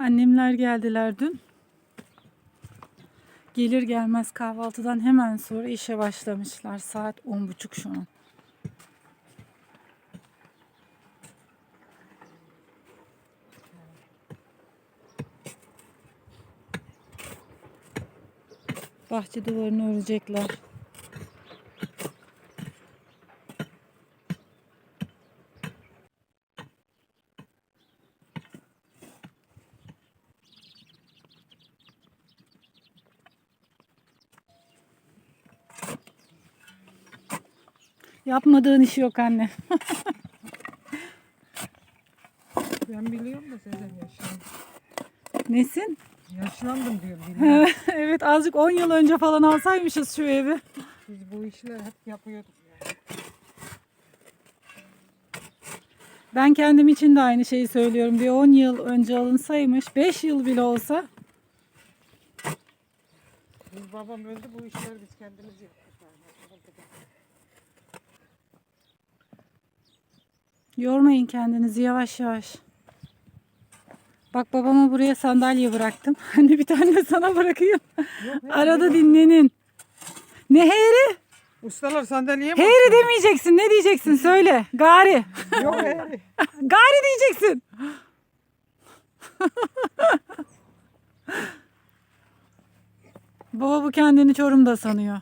Annemler geldiler dün. Gelir gelmez kahvaltıdan hemen sonra işe başlamışlar. Saat on buçuk şu an. Bahçe duvarını örecekler. Yapmadığın işi yok anne. Ben biliyorum da Sezen yaşlandım. Nesin? Yaşlandım diyorum biliyorum. evet azıcık 10 yıl önce falan alsaymışız şu evi. Biz bu işleri hep yapıyorduk yani. Ben kendim için de aynı şeyi söylüyorum. Bir 10 yıl önce alınsaymış, 5 yıl bile olsa Biz babam öldü bu işleri biz kendimiz yaptık. Yormayın kendinizi yavaş yavaş. Bak babama buraya sandalye bıraktım. Hani bir tane de sana bırakayım. Yok, Arada dinlenin. Ne heyri? Ustalar sandalyeye mi? Heyri demeyeceksin. Ne diyeceksin? Söyle. Gari. Yok he. Gari diyeceksin. Baba bu kendini Çorum'da sanıyor.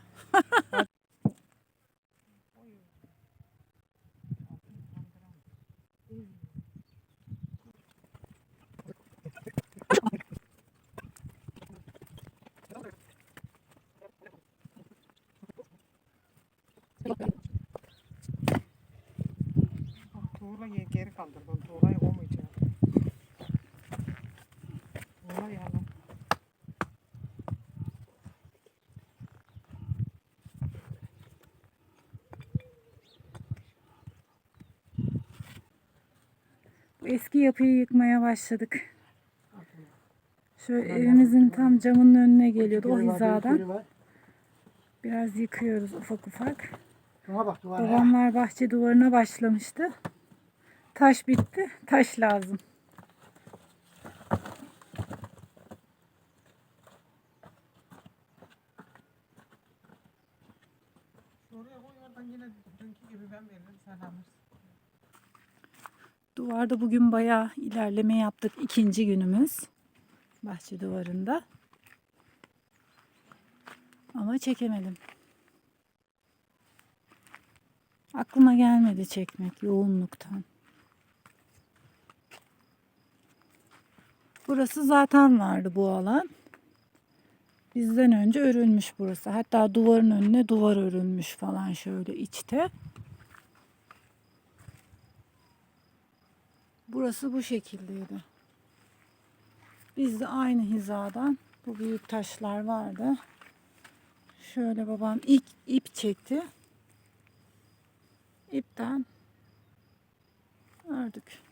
Tuğla geri kaldırdım. Tuğlayı koymayacağım. Tuğla. Bu eski yapıyı yıkmaya başladık. Şöyle evimizin tam camının önüne geliyordu o hizadan. Biraz yıkıyoruz ufak ufak. Babamlar bahçe duvarına başlamıştı. Taş bitti. Taş lazım. Duvarda bugün bayağı ilerleme yaptık. ikinci günümüz. Bahçe duvarında. Ama çekemedim. Aklıma gelmedi çekmek yoğunluktan. Burası zaten vardı bu alan. Bizden önce örülmüş burası. Hatta duvarın önüne duvar örülmüş falan şöyle içte. Burası bu şekildeydi. Biz de aynı hizadan bu büyük taşlar vardı. Şöyle babam ilk ip çekti. İpten ördük.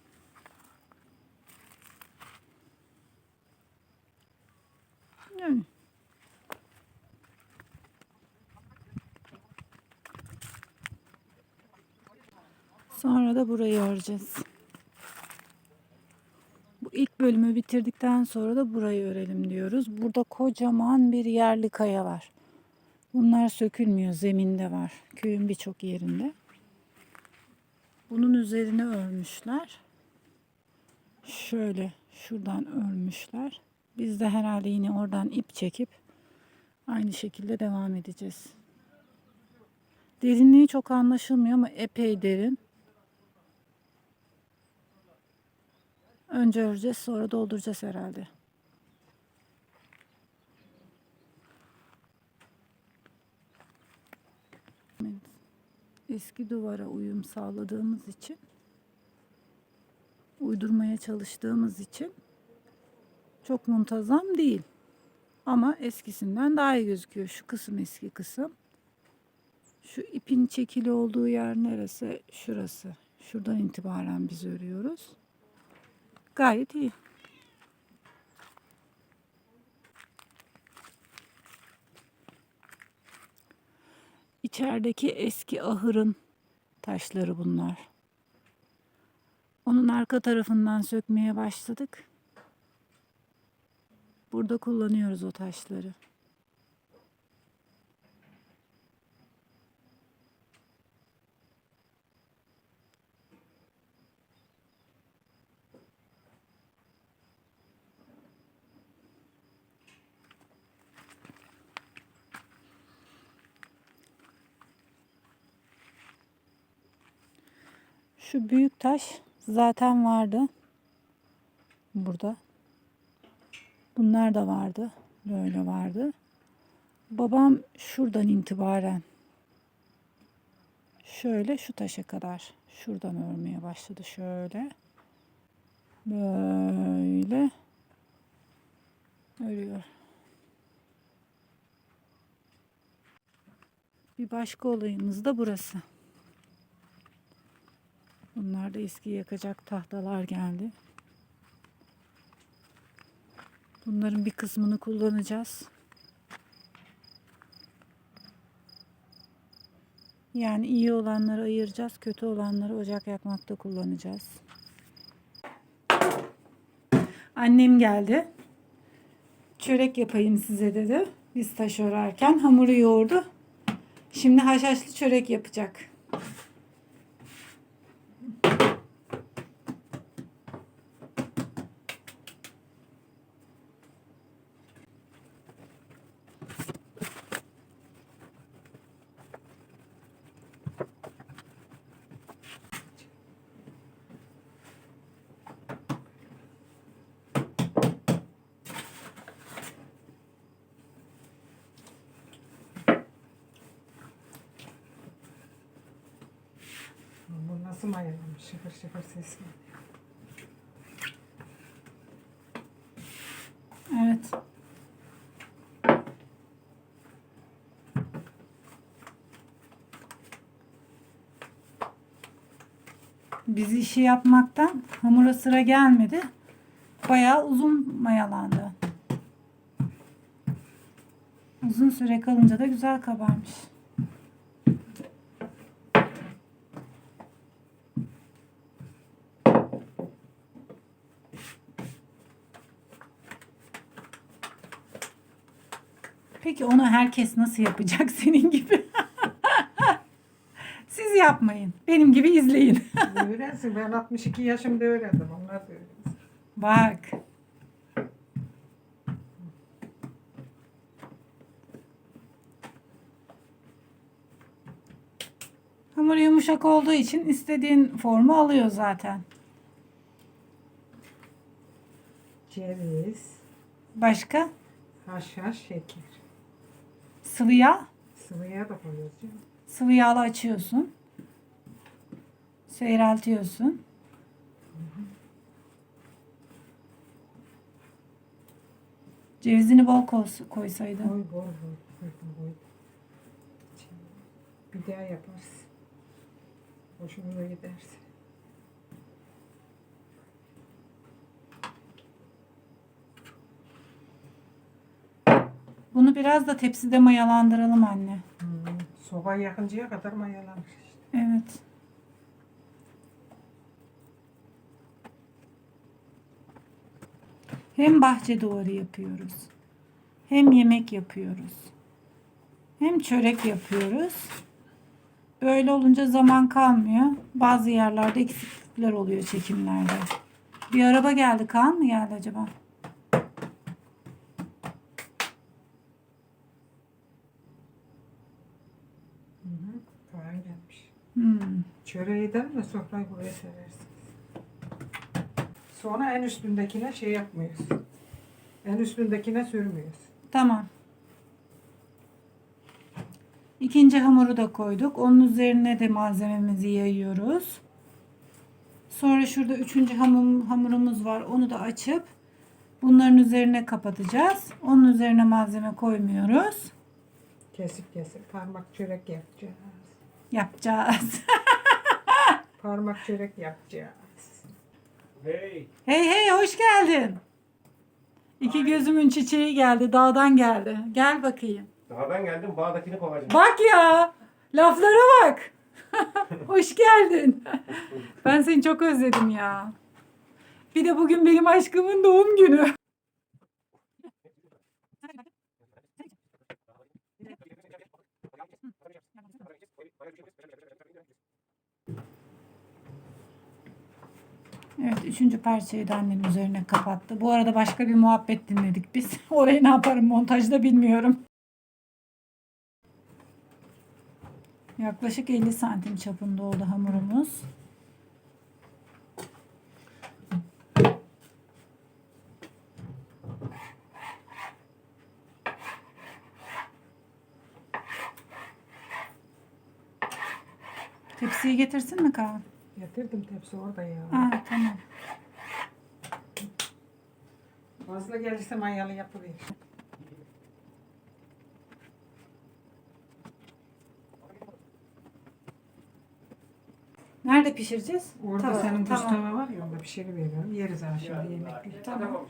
Sonra da burayı öreceğiz. Bu ilk bölümü bitirdikten sonra da burayı örelim diyoruz. Burada kocaman bir yerli kaya var. Bunlar sökülmüyor, zeminde var. Köyün birçok yerinde. Bunun üzerine örmüşler. Şöyle şuradan örmüşler. Biz de herhalde yine oradan ip çekip aynı şekilde devam edeceğiz. Derinliği çok anlaşılmıyor ama epey derin. Önce öreceğiz sonra dolduracağız herhalde. Eski duvara uyum sağladığımız için uydurmaya çalıştığımız için çok muntazam değil. Ama eskisinden daha iyi gözüküyor. Şu kısım eski kısım. Şu ipin çekili olduğu yer neresi? Şurası. Şuradan itibaren biz örüyoruz. Gayet iyi. İçerideki eski ahırın taşları bunlar. Onun arka tarafından sökmeye başladık. Burada kullanıyoruz o taşları. Şu büyük taş zaten vardı. Burada. Bunlar da vardı. Böyle vardı. Babam şuradan itibaren şöyle şu taşa kadar şuradan örmeye başladı şöyle. Böyle örüyor. Bir başka olayımız da burası. Bunlar da eski yakacak tahtalar geldi. Bunların bir kısmını kullanacağız. Yani iyi olanları ayıracağız, kötü olanları ocak yakmakta kullanacağız. Annem geldi. Çörek yapayım size dedi. Biz taş örerken hamuru yoğurdu. Şimdi haşhaşlı çörek yapacak. Bu nasıl mayalamış? Şıkır şıkır ses geliyor. Evet. Biz işi yapmaktan hamura sıra gelmedi. Bayağı uzun mayalandı. Uzun süre kalınca da güzel kabarmış. Peki onu herkes nasıl yapacak senin gibi? Siz yapmayın. Benim gibi izleyin. Öğrensin. Ben 62 yaşımda öğrendim. Onlar da öğrensin. Bak. Hamur yumuşak olduğu için istediğin formu alıyor zaten. Ceviz, Başka? haşhaş, şeker. Sıvı yağ. Sıvı yağ da koyuyoruz. canım. Sıvı yağla açıyorsun. Seyreltiyorsun. Cevizini bol koy- koysaydın. Koy, bol bol. Koydum. Bir daha yaparız. Hoşumuza giderse. Bunu biraz da tepside mayalandıralım anne. Hmm. Soba yakıncaya kadar mayalanır. Evet. Hem bahçe duvarı yapıyoruz. Hem yemek yapıyoruz. Hem çörek yapıyoruz. Böyle olunca zaman kalmıyor. Bazı yerlerde eksiklikler oluyor çekimlerde. Bir araba geldi. Kaan mı geldi acaba? Hmm. Çöreği de mi sofrayı buraya seversiniz. Sonra en üstündekine şey yapmıyoruz. En üstündekine sürmüyoruz. Tamam. İkinci hamuru da koyduk. Onun üzerine de malzememizi yayıyoruz. Sonra şurada üçüncü hamur, hamurumuz var. Onu da açıp bunların üzerine kapatacağız. Onun üzerine malzeme koymuyoruz. Kesip kesip parmak çörek yapacağız. Yapacağız. Parmak çörek yapacağız. Hey, hey hey hoş geldin. İki gözümün çiçeği geldi. Dağdan geldi. Gel bakayım. dağdan geldim bağdakini kovacağım. Bak ya. Laflara bak. Hoş geldin. Ben seni çok özledim ya. Bir de bugün benim aşkımın doğum günü. Evet üçüncü parçayı da annem üzerine kapattı. Bu arada başka bir muhabbet dinledik biz. Orayı ne yaparım montajda bilmiyorum. Yaklaşık 50 santim çapında oldu hamurumuz. Tepsiyi getirsin mi Kaan? Getirdim tepsi orada ya. Aa, tamam. Fazla gelirse mayalı yapıver. Nerede pişireceğiz? Orada senin buz tava var ya orada bir şey veriyorum. Yeriz ha şimdi yemekleri. Tamam.